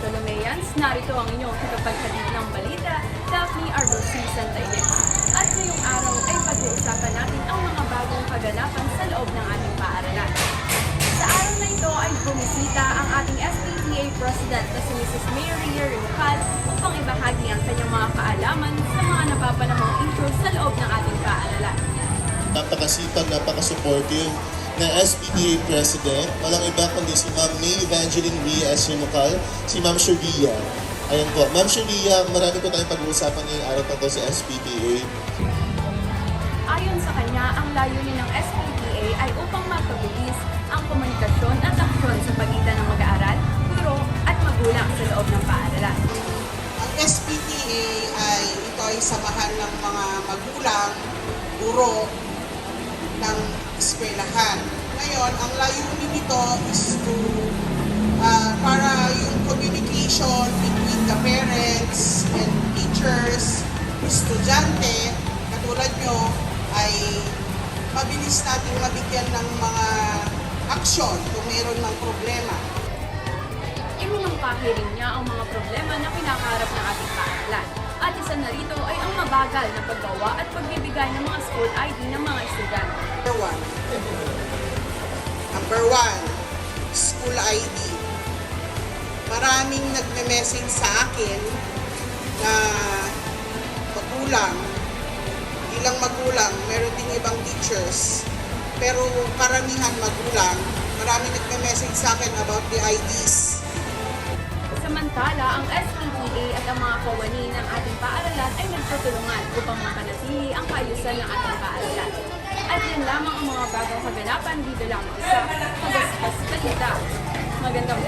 Bartolomeans, narito ang inyong tagapaghatid ng balita, Daphne Arbosi Santayle. At ngayong araw ay pag-uusapan natin ang mga bagong kaganapan sa loob ng ating paaralan. Sa araw na ito ay bumisita ang ating SPTA President na si Mrs. Mary Rincal upang ibahagi ang kanyang mga kaalaman sa mga napapanahong issues sa loob ng ating paaralan. napakasipag, napaka-supportive na SPDA President. Walang iba kundi si Ma'am May Evangeline Reyes Rinucal, si Ma'am Sharia. Ayan po. Ma'am Sharia, marami po tayong pag-uusapan ngayong araw tungkol sa SPDA. Ayon sa kanya, ang layunin ng SPTA ay upang mapabilis ang komunikasyon at aksyon sa pagitan ng mag-aaral, guro at magulang sa loob ng paaralan. Ang SPTA ay ito ay samahan ng mga magulang, guro ng eskwelahan. Ngayon, ang layunin nito is to ah, para yung communication between the parents and teachers, estudyante, katulad nyo, ay mabilis natin mabigyan ng mga aksyon kung mayroon ng problema. Iminungkahi rin niya ang mga problema na kinakaharap ng ating paaralan. Mabagal na paggawa at pagbibigay ng mga school ID ng mga estudyante. Number one. Number one, school ID. Maraming nagme-message sa akin na magulang, hindi lang magulang, meron ding ibang teachers, pero karamihan magulang, maraming nagme-message sa akin about the IDs. Samantala, ang SPTA at ang mga kawani ng ating paaralan ay nagtutulungan upang mapanatili ang kaayusan ng ating paaralan. At yan lamang ang mga bagong kaganapan dito lamang sa Pagaspas Balita. Magandang